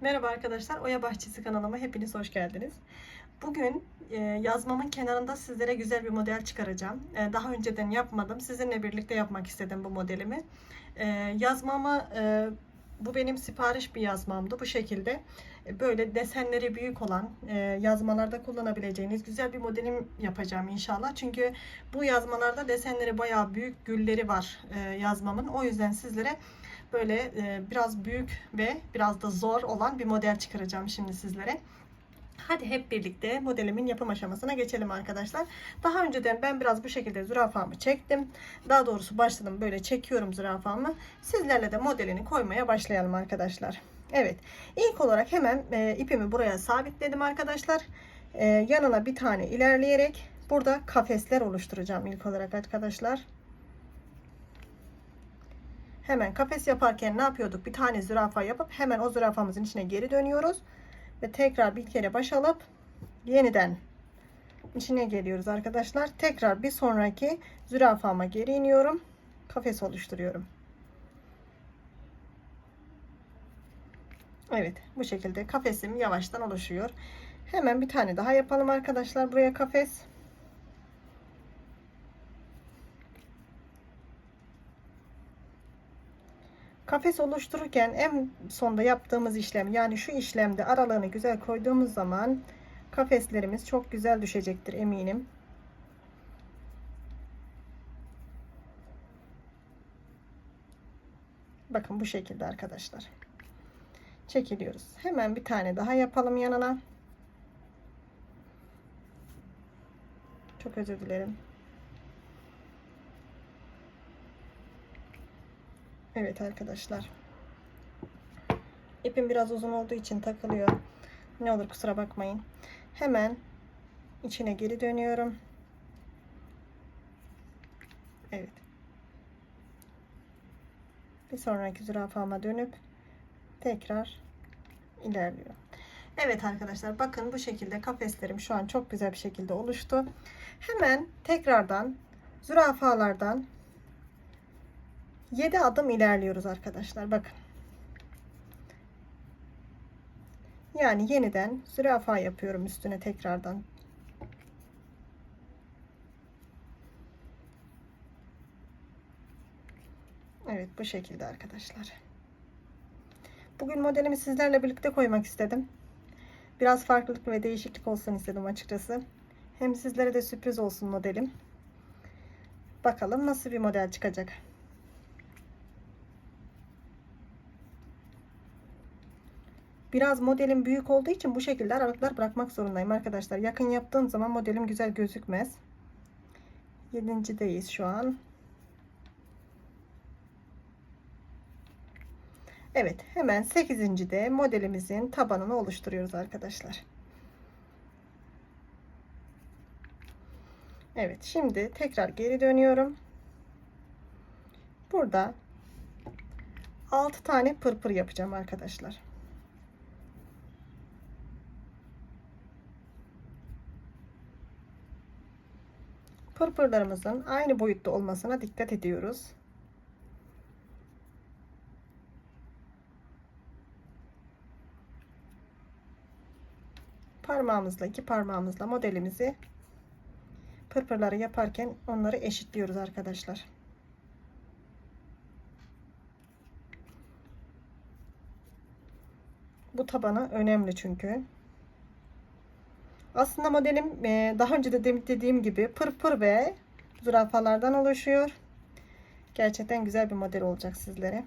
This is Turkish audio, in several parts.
Merhaba arkadaşlar, Oya Bahçesi kanalıma hepiniz hoş geldiniz. Bugün e, yazmamın kenarında sizlere güzel bir model çıkaracağım. E, daha önceden yapmadım, sizinle birlikte yapmak istedim bu modelimi. E, yazmamı, bu benim sipariş bir yazmamdı bu şekilde. Böyle desenleri büyük olan, yazmalarda kullanabileceğiniz güzel bir modelim yapacağım inşallah. Çünkü bu yazmalarda desenleri bayağı büyük, gülleri var yazmamın. O yüzden sizlere böyle e, biraz büyük ve biraz da zor olan bir model çıkaracağım şimdi sizlere. Hadi hep birlikte modelimin yapım aşamasına geçelim arkadaşlar. Daha önceden ben biraz bu şekilde zürafamı çektim. Daha doğrusu başladım böyle çekiyorum zürafamı. Sizlerle de modelini koymaya başlayalım arkadaşlar. Evet ilk olarak hemen e, ipimi buraya sabitledim arkadaşlar. E, yanına bir tane ilerleyerek burada kafesler oluşturacağım ilk olarak arkadaşlar. Hemen kafes yaparken ne yapıyorduk? Bir tane zürafa yapıp hemen o zürafamızın içine geri dönüyoruz. Ve tekrar bir kere baş alıp yeniden içine geliyoruz arkadaşlar. Tekrar bir sonraki zürafama geri iniyorum. Kafes oluşturuyorum. Evet bu şekilde kafesim yavaştan oluşuyor. Hemen bir tane daha yapalım arkadaşlar. Buraya kafes. Kafes oluştururken en sonda yaptığımız işlem yani şu işlemde aralığını güzel koyduğumuz zaman kafeslerimiz çok güzel düşecektir eminim. Bakın bu şekilde arkadaşlar. Çekiliyoruz. Hemen bir tane daha yapalım yanına. Çok özür dilerim. Evet arkadaşlar. İpim biraz uzun olduğu için takılıyor. Ne olur kusura bakmayın. Hemen içine geri dönüyorum. Evet. Bir sonraki zürafama dönüp tekrar ilerliyor. Evet arkadaşlar bakın bu şekilde kafeslerim şu an çok güzel bir şekilde oluştu. Hemen tekrardan zürafalardan 7 adım ilerliyoruz arkadaşlar. Bakın. Yani yeniden zürafa yapıyorum üstüne tekrardan. Evet bu şekilde arkadaşlar. Bugün modelimi sizlerle birlikte koymak istedim. Biraz farklılık ve değişiklik olsun istedim açıkçası. Hem sizlere de sürpriz olsun modelim. Bakalım nasıl bir model çıkacak. Biraz modelim büyük olduğu için bu şekilde aralıklar bırakmak zorundayım arkadaşlar. Yakın yaptığım zaman modelim güzel gözükmez. Yedinci şu an. Evet hemen 8. de modelimizin tabanını oluşturuyoruz arkadaşlar. Evet şimdi tekrar geri dönüyorum. Burada 6 tane pırpır yapacağım arkadaşlar. Pırpırlarımızın aynı boyutta olmasına dikkat ediyoruz. Parmağımızla iki parmağımızla modelimizi pırpırları yaparken onları eşitliyoruz arkadaşlar. Bu tabanı önemli çünkü. Aslında modelim e, daha önce de dediğim gibi pırpır ve zürafalardan oluşuyor. Gerçekten güzel bir model olacak sizlere.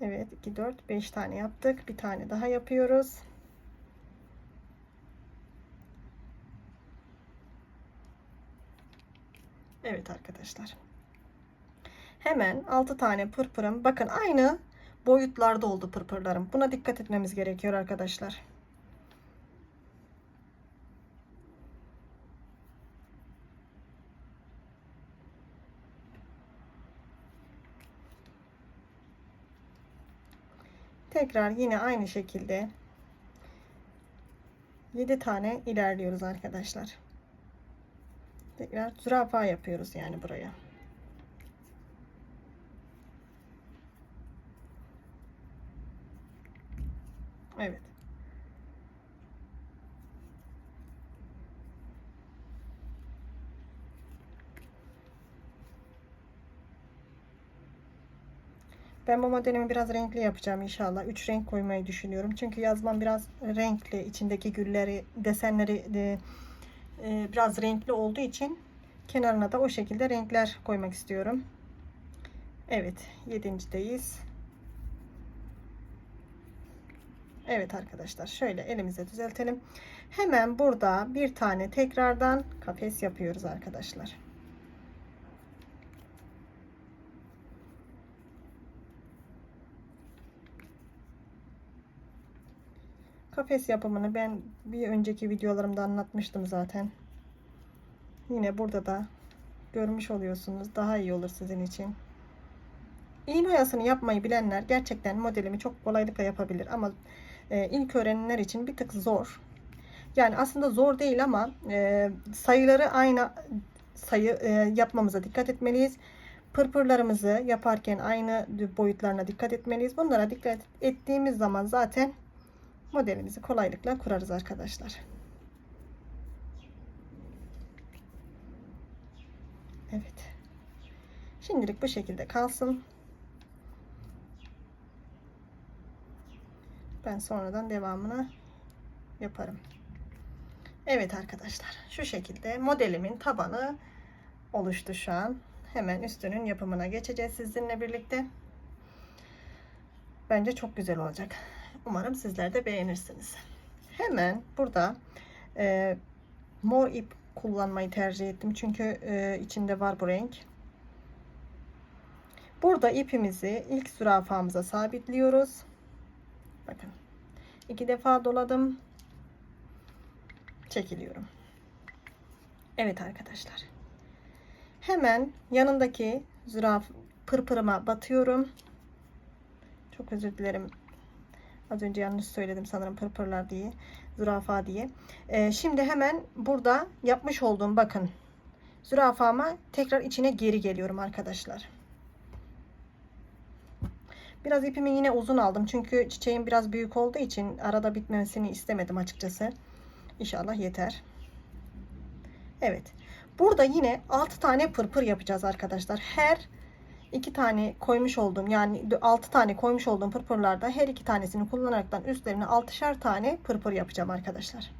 Evet 2 4 5 tane yaptık. Bir tane daha yapıyoruz. Evet arkadaşlar. Hemen 6 tane pırpırım. Bakın aynı boyutlarda oldu pırpırlarım. Buna dikkat etmemiz gerekiyor arkadaşlar. Tekrar yine aynı şekilde 7 tane ilerliyoruz arkadaşlar. Tekrar zürafa yapıyoruz yani buraya. Evet. Ben bu modelimi biraz renkli yapacağım inşallah. 3 renk koymayı düşünüyorum. Çünkü yazmam biraz renkli. içindeki gülleri, desenleri de, e, biraz renkli olduğu için kenarına da o şekilde renkler koymak istiyorum. Evet, yedincideyiz. Evet arkadaşlar, şöyle elimize düzeltelim. Hemen burada bir tane tekrardan kafes yapıyoruz arkadaşlar. Kafes yapımını ben bir önceki videolarımda anlatmıştım zaten. Yine burada da görmüş oluyorsunuz. Daha iyi olur sizin için. İğne oyasını yapmayı bilenler gerçekten modelimi çok kolaylıkla yapabilir ama e, ilk öğrenenler için bir tık zor. Yani aslında zor değil ama e, sayıları aynı sayı e, yapmamıza dikkat etmeliyiz. Pırpırlarımızı yaparken aynı boyutlarına dikkat etmeliyiz. Bunlara dikkat ettiğimiz zaman zaten modelimizi kolaylıkla kurarız arkadaşlar. Evet. Şimdilik bu şekilde kalsın. Ben sonradan devamını yaparım. Evet arkadaşlar. Şu şekilde modelimin tabanı oluştu şu an. Hemen üstünün yapımına geçeceğiz sizinle birlikte. Bence çok güzel olacak. Umarım sizler de beğenirsiniz. Hemen burada e, mor ip kullanmayı tercih ettim. Çünkü e, içinde var bu renk. Burada ipimizi ilk zürafamıza sabitliyoruz. Bakın. iki defa doladım. Çekiliyorum. Evet arkadaşlar. Hemen yanındaki züraf pırpırıma batıyorum. Çok özür dilerim. Az önce yanlış söyledim sanırım pırpırlar diye. Zürafa diye. Ee, şimdi hemen burada yapmış olduğum bakın. Zürafama tekrar içine geri geliyorum arkadaşlar. Biraz ipimi yine uzun aldım. Çünkü çiçeğim biraz büyük olduğu için arada bitmemesini istemedim açıkçası. İnşallah yeter. Evet. Burada yine 6 tane pırpır yapacağız arkadaşlar. Her iki tane koymuş olduğum yani 6 tane koymuş olduğum pırpırlarda her iki tanesini kullanaraktan üstlerine 6'şar tane pırpır yapacağım arkadaşlar.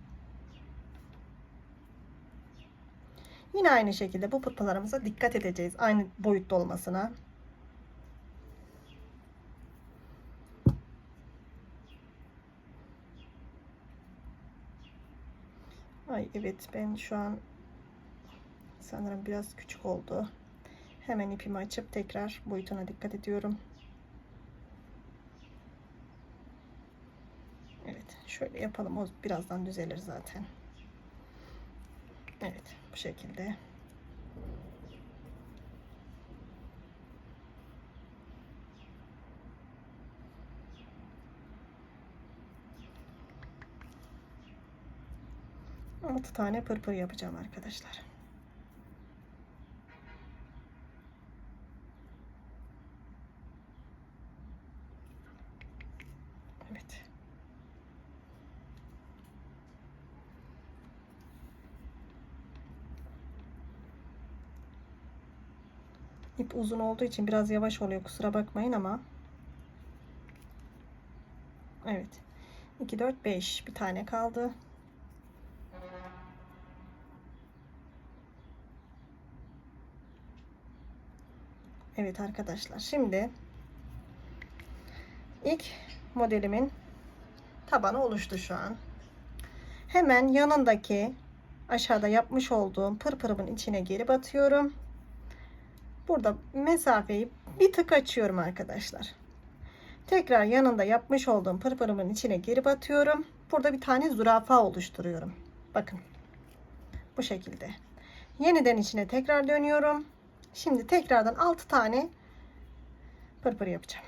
Yine aynı şekilde bu pırpırlarımıza dikkat edeceğiz. Aynı boyutta olmasına. Ay evet ben şu an sanırım biraz küçük oldu. Hemen ipimi açıp tekrar boyutuna dikkat ediyorum. Evet şöyle yapalım o birazdan düzelir zaten. Evet bu şekilde. Altı tane pırpır yapacağım arkadaşlar. Evet. İp uzun olduğu için biraz yavaş oluyor kusura bakmayın ama. Evet. 2 4 5 bir tane kaldı. Evet arkadaşlar şimdi ilk modelimin tabanı oluştu şu an. Hemen yanındaki aşağıda yapmış olduğum pırpırımın içine geri batıyorum. Burada mesafeyi bir tık açıyorum arkadaşlar. Tekrar yanında yapmış olduğum pırpırımın içine geri batıyorum. Burada bir tane zürafa oluşturuyorum. Bakın. Bu şekilde. Yeniden içine tekrar dönüyorum. Şimdi tekrardan 6 tane pırpır yapacağım.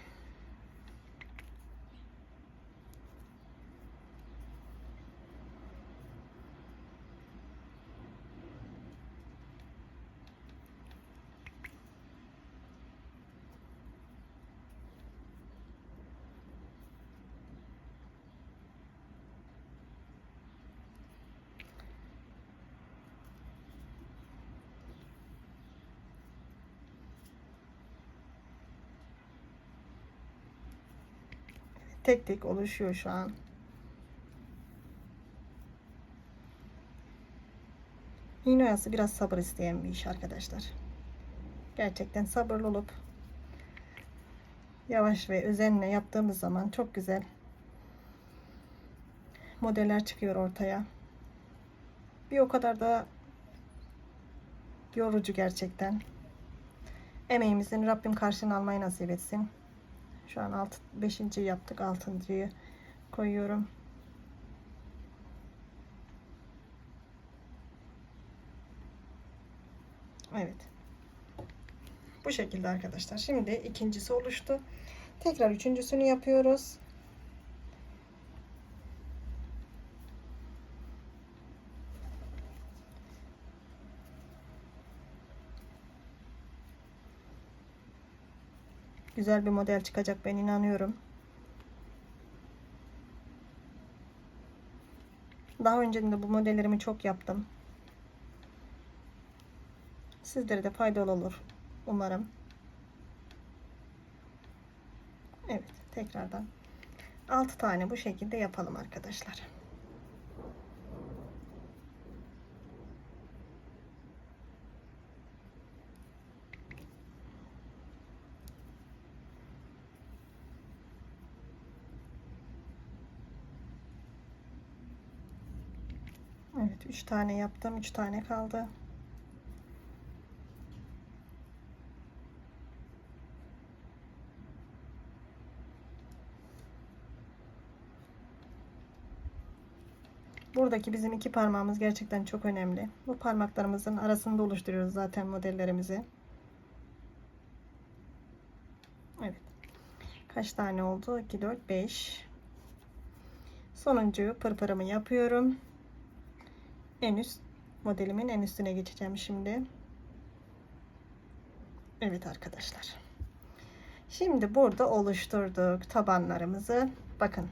Tek tek oluşuyor şu an. İğne oyası biraz sabır isteyen bir iş arkadaşlar. Gerçekten sabırlı olup yavaş ve özenle yaptığımız zaman çok güzel modeller çıkıyor ortaya. Bir o kadar da yorucu gerçekten. Emeğimizin Rabbim karşılığını almayı nasip etsin. Şu an 6 5. yaptık. 6.yı koyuyorum. Evet. Bu şekilde arkadaşlar. Şimdi ikincisi oluştu. Tekrar üçüncüsünü yapıyoruz. Güzel bir model çıkacak ben inanıyorum. Daha önceden de bu modellerimi çok yaptım. Sizlere de faydalı olur umarım. Evet, tekrardan 6 tane bu şekilde yapalım arkadaşlar. Evet, 3 tane yaptım. 3 tane kaldı. Buradaki bizim iki parmağımız gerçekten çok önemli. Bu parmaklarımızın arasında oluşturuyoruz zaten modellerimizi. Evet. Kaç tane oldu? 2, 4, 5. Sonuncu pırpırımı yapıyorum. En üst modelimin en üstüne geçeceğim şimdi. Evet arkadaşlar. Şimdi burada oluşturduk tabanlarımızı. Bakın.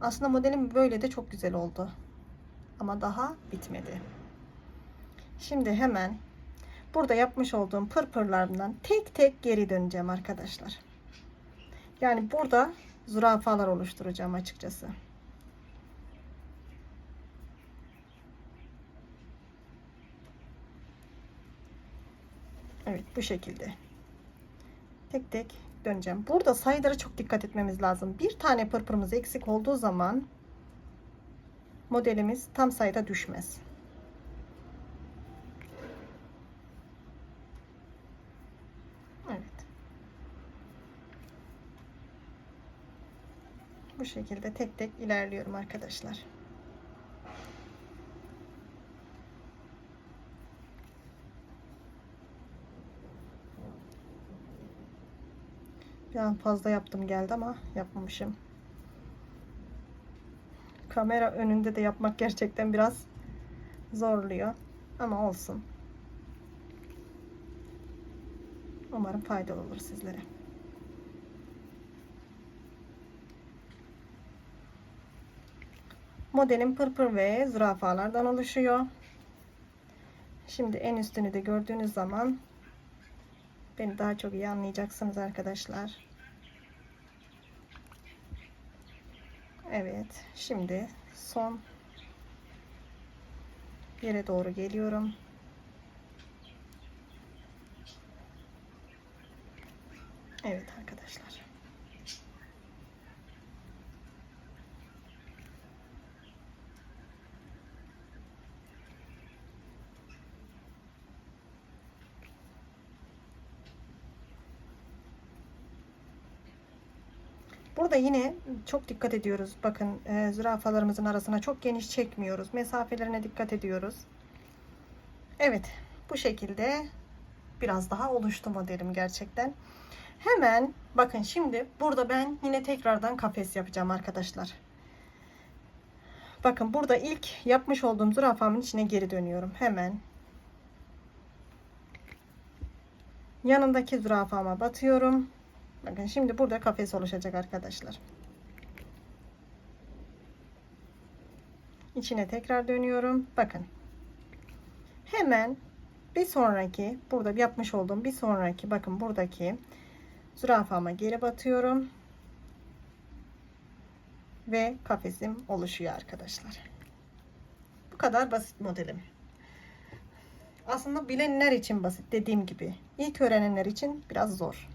Aslında modelim böyle de çok güzel oldu. Ama daha bitmedi. Şimdi hemen burada yapmış olduğum pırpırlarımdan tek tek geri döneceğim arkadaşlar. Yani burada zürafalar oluşturacağım açıkçası. Evet bu şekilde. Tek tek döneceğim. Burada sayılara çok dikkat etmemiz lazım. Bir tane pırpırımız eksik olduğu zaman modelimiz tam sayıda düşmez. Evet. Bu şekilde tek tek ilerliyorum arkadaşlar. Bir fazla yaptım geldi ama yapmamışım. Kamera önünde de yapmak gerçekten biraz zorluyor. Ama olsun. Umarım faydalı olur sizlere. Modelim pırpır ve zürafalardan oluşuyor. Şimdi en üstünü de gördüğünüz zaman beni daha çok iyi anlayacaksınız arkadaşlar. Evet. Şimdi son yere doğru geliyorum. Evet arkadaşlar. Burada yine çok dikkat ediyoruz. Bakın e, zürafalarımızın arasına çok geniş çekmiyoruz. Mesafelerine dikkat ediyoruz. Evet. Bu şekilde biraz daha oluştu modelim gerçekten. Hemen bakın şimdi burada ben yine tekrardan kafes yapacağım arkadaşlar. Bakın burada ilk yapmış olduğum zürafamın içine geri dönüyorum. Hemen yanındaki zürafama batıyorum. Bakın şimdi burada kafes oluşacak arkadaşlar. İçine tekrar dönüyorum. Bakın. Hemen bir sonraki burada yapmış olduğum bir sonraki bakın buradaki zürafama geri batıyorum. ve kafesim oluşuyor arkadaşlar. Bu kadar basit modelim. Aslında bilenler için basit dediğim gibi. İlk öğrenenler için biraz zor.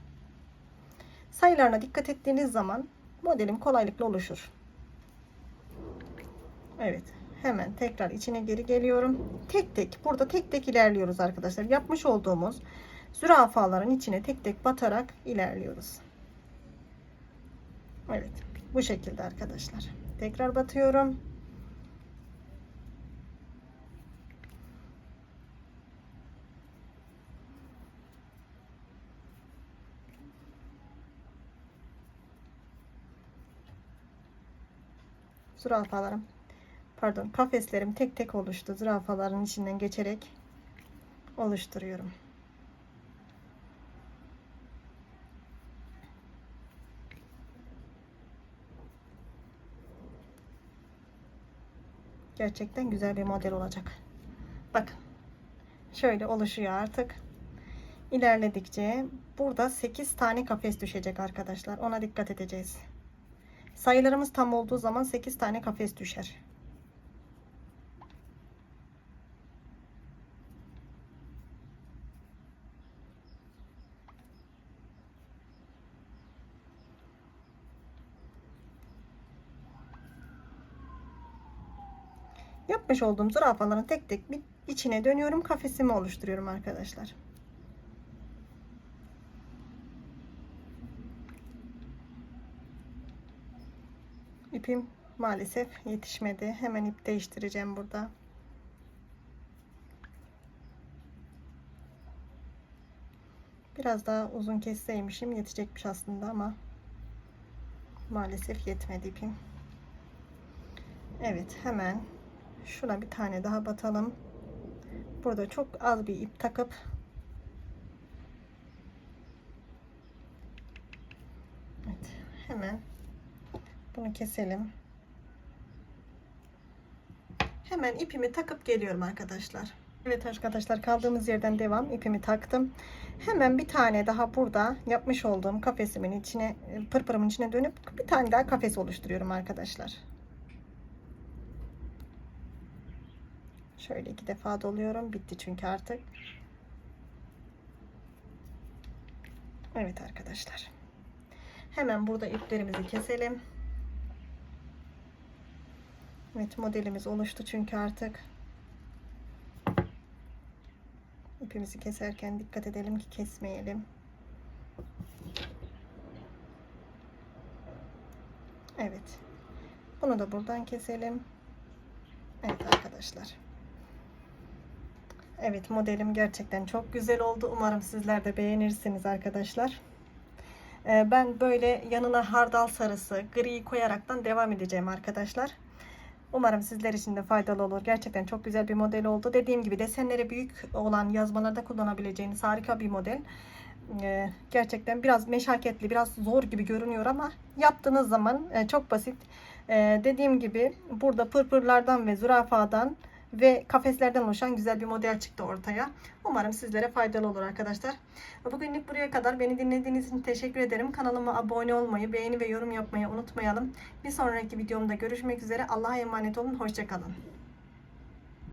Sayılarına dikkat ettiğiniz zaman modelim kolaylıkla oluşur. Evet. Hemen tekrar içine geri geliyorum. Tek tek burada tek tek ilerliyoruz arkadaşlar. Yapmış olduğumuz zürafaların içine tek tek batarak ilerliyoruz. Evet. Bu şekilde arkadaşlar. Tekrar batıyorum. Zürafalarım pardon kafeslerim tek tek oluştu. Zürafaların içinden geçerek oluşturuyorum. Gerçekten güzel bir model olacak. Bakın. Şöyle oluşuyor artık. İlerledikçe burada 8 tane kafes düşecek arkadaşlar. Ona dikkat edeceğiz. Sayılarımız tam olduğu zaman 8 tane kafes düşer. Yapmış olduğum zürafaların tek tek bir içine dönüyorum. Kafesimi oluşturuyorum arkadaşlar. İpim maalesef yetişmedi. Hemen ip değiştireceğim burada. Biraz daha uzun kesseymişim yetecekmiş aslında ama maalesef yetmedi ipim. Evet hemen şuna bir tane daha batalım. Burada çok az bir ip takıp Evet hemen bunu keselim. Hemen ipimi takıp geliyorum arkadaşlar. Evet arkadaşlar kaldığımız yerden devam. ipimi taktım. Hemen bir tane daha burada yapmış olduğum kafesimin içine pırpırımın içine dönüp bir tane daha kafes oluşturuyorum arkadaşlar. Şöyle iki defa doluyorum. Bitti çünkü artık. Evet arkadaşlar. Hemen burada iplerimizi keselim. Evet modelimiz oluştu çünkü artık. İpimizi keserken dikkat edelim ki kesmeyelim. Evet. Bunu da buradan keselim. Evet arkadaşlar. Evet modelim gerçekten çok güzel oldu. Umarım sizler de beğenirsiniz arkadaşlar. Ee, ben böyle yanına hardal sarısı, gri koyaraktan devam edeceğim arkadaşlar. Umarım sizler için de faydalı olur. Gerçekten çok güzel bir model oldu. Dediğim gibi desenleri büyük olan yazmalarda kullanabileceğiniz harika bir model. Ee, gerçekten biraz meşakkatli, biraz zor gibi görünüyor ama yaptığınız zaman e, çok basit. Ee, dediğim gibi burada pırpırlardan ve zürafadan ve kafeslerden oluşan güzel bir model çıktı ortaya. Umarım sizlere faydalı olur arkadaşlar. Bugünlük buraya kadar beni dinlediğiniz için teşekkür ederim. Kanalıma abone olmayı, beğeni ve yorum yapmayı unutmayalım. Bir sonraki videomda görüşmek üzere. Allah'a emanet olun. Hoşçakalın.